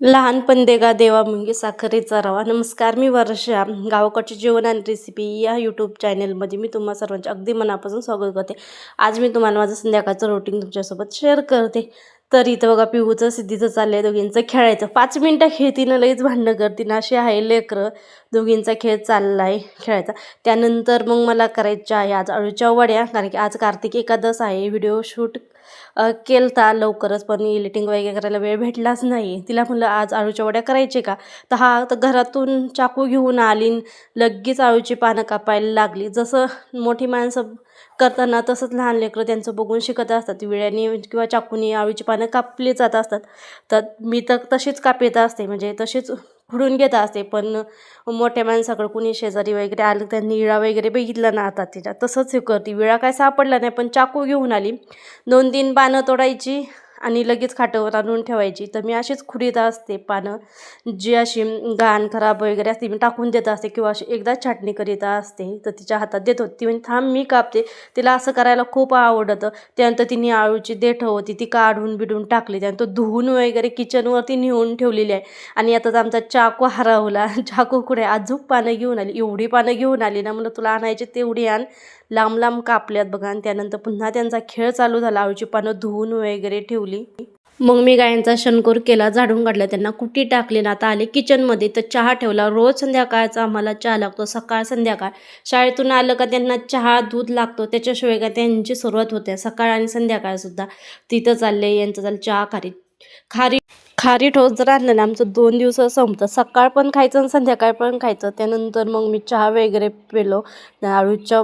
लहानपण देगा देवा मुंगी साखरेचा रवा. नमस्कार मी वर्षा गावाकडचे जेवण आणि रेसिपी या यूट्यूब चॅनलमध्ये मी तुम्हा सर्वांचे अगदी मनापासून स्वागत करते. आज मी तुम्हाला माझं संध्याकाळचं रुटीन तुमच्यासोबत शेअर करते. तर इथं बघा पिहूचं सिद्धीचं चाललं आहे. दोघींचं खेळायचं पाच मिनटं खेळतीनं लईच भांडणं करतीनं. असे आहे लेकरं दोघींचा खेळ चालला आहे खेळायचा. त्यानंतर मग मला करायच्या आहे आज अळूच्या वड्या कारण की आज कार्तिक एकादश आहे व्हिडिओ शूट केलता लवकरच पण एडिटिंग वगैरे करायला वेळ भेटलाच नाही. तिला म्हणलं आज आळूच्या वड्या करायचे का? तर हा तर घरातून चाकू घेऊन आली लगेच आळूची पानं कापायला लागली. जसं मोठी माणसं करताना तसंच लहान लेकरं त्यांचं बघून शिकत असतात. विळ्याने किंवा चाकूने आळूची पानं कापली जात असतात. तर मी तर तशीच कापीत असते. म्हणजे तशीच खुडून घेत असते. पण मोठ्या माणसाकडं कुणी शेजारी वगैरे आलं त्यांनी विळा वगैरे बघितला ना आता तिच्या तसंच हे करते. विळा काय सापडला नाही पण चाकू घेऊन आली. दोन तीन पानं तोडायची. आणि लगेच खाटावर आणून ठेवायची. तर मी अशीच खुडीत असते पानं जी अशी घाण खराब वगैरे असते मी टाकून देत असते किंवा अशी एकदा छाटणी करीत असते तर तिच्या हातात देत. होती ती म्हणजे थांब मी कापते. तिला असं करायला खूप आवडतं. त्यानंतर तिने आळूची देठं होती ती काढून बिडून टाकली. त्यानंतर धुवून वगैरे किचनवरती नेऊन ठेवलेली आहे. आणि आता तर आमचा चाकू हरवला. चाकू कुठे? अजून पानं घेऊन आली. एवढी पानं घेऊन आली ना म्हणलं तुला आणायची तेवढी आण. लांब लांब कापल्यात बघा. आणि त्यानंतर पुन्हा त्यांचा खेळ चालू झाला. आळूची पानं धुवून वगैरे ठेवली. मग मी गायांचा शनकोर केला झाडून काढला त्यांना कुटी टाकली ना आता आले. किचनमध्ये तर चहा ठेवला. रोज संध्याकाळचा आम्हाला चहा लागतो सकाळ संध्याकाळ. शाळेतून आलं का त्यांना चहा दूध लागतो. त्याच्याशिवाय का त्यांची सुरुवात होते. सकाळ आणि संध्याकाळसुद्धा तिथं चालले यांचं चाललं चहा खारी खारी खारी ठोस जर आणलं ना आमचं दोन दिवस संपतं. सकाळ पण खायचं आणि संध्याकाळ पण खायचं. त्यानंतर मग मी चहा वगैरे पेलो. आळूच्या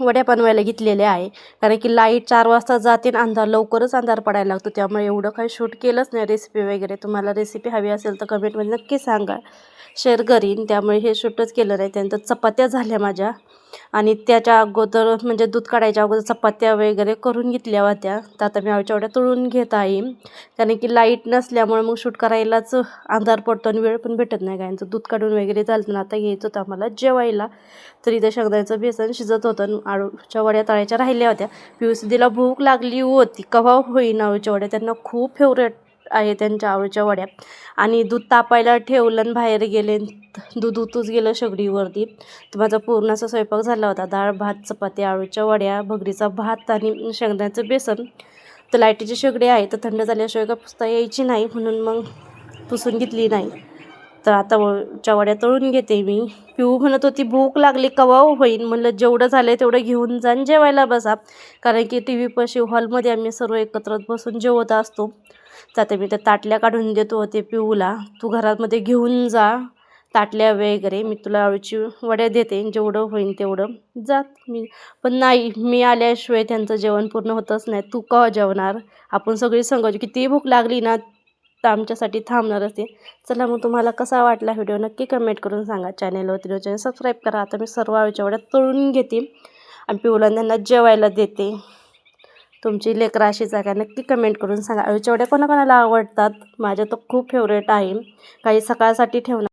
वड्या बनवायला घेतलेल्या आहे. कारण की लाइट चार वाजता जाते आणि अंधार लवकरच अंधार पडायला लागतो. त्यामुळे एवढं काही शूट केलंच नाही रेसिपी वगैरे. तुम्हाला रेसिपी हवी असेल तर कमेंटमध्ये नक्की सांगा. शेअर करीन. त्यामुळे हे शूटच केलं नाही. त्यानंतर चपात्या झाल्या माझ्या. आणि त्याच्या अगोदर म्हणजे दूध काढायच्या अगोदर चपात्या वगैरे करून घेतल्या होत्या. तर आता मी आवडच्या आवड्या तळून घेत आहे. कारण की लाइट नसल्यामुळे मग शूट करायलाच अंधार पडतो आणि वेळ पण भेटत नाही. गायचं दूध काढून वगैरे चालतं ना आता घ्यायचं होतं आम्हाला जेवायला. तर इथं शेंगदाण्याचं बेसन शिजत होतं आणि आळूच्या वड्या तळायच्या राहिल्या होत्या. पिवसीला भूक लागली होती. कवा होईन आळूच्या वड्या. त्यांना खूप फेवरेट आहे त्यांच्या आवडीच्या वड्या. आणि दूध तापायला ठेवलं आणि बाहेर गेले दूध उतूच गेलं शेगडीवरती. तर माझा पूर्ण असा स्वयंपाक झाला होता. डाळ भात चपाती आळूच्या वड्या भगरीचा भात आणि शेंगदाण्याचं बेसन. तर लाईटीची शेगडी आहे तर थंड झाल्याशिवाय का पुसता यायची नाही म्हणून मग पुसून घेतली नाही. तर आता वच्या वड्या तळून घेते मी. पिऊ म्हणत होती भूक लागली कवा होईन? म्हणलं जेवढं झालं आहे तेवढं घेऊन जा जेवायला बसा. कारण की टी व्ही पशी हॉलमध्ये आम्ही सर्व एकत्र बसून जेवत असतो. तर आता मी त्या ताटल्या काढून देतो ते पिऊला. तू घरामध्ये घेऊन जा. ताटल्या वगैरे मी तुला आळूची वड्या देते. जेवढं होईन तेवढं जात. मी पण नाही मी आल्याशिवाय त्यांचं जेवण पूर्ण होतच नाही. तू का जेवणार? आपण सगळी सांगायची कितीही भूक लागली ना तर आमच्यासाठी थांबणार ते चला मग तुम्हाला कसा वाटला व्हिडिओ नक्की कमेंट करून सांगा. चॅनेलवरती चॅनल सबस्क्राईब करा. आता मी सर्व आळूच्या वड्या तळून घेते. आणि पिवला त्यांना जेवायला देते. तुमची लेकरं अशीच आहे का नक्की कमेंट करून सांगा. आळूच्या वड्या कोणाकोणाला आवडतात? माझ्या तर खूप फेवरेट आहे. काही सकाळसाठी ठेवणार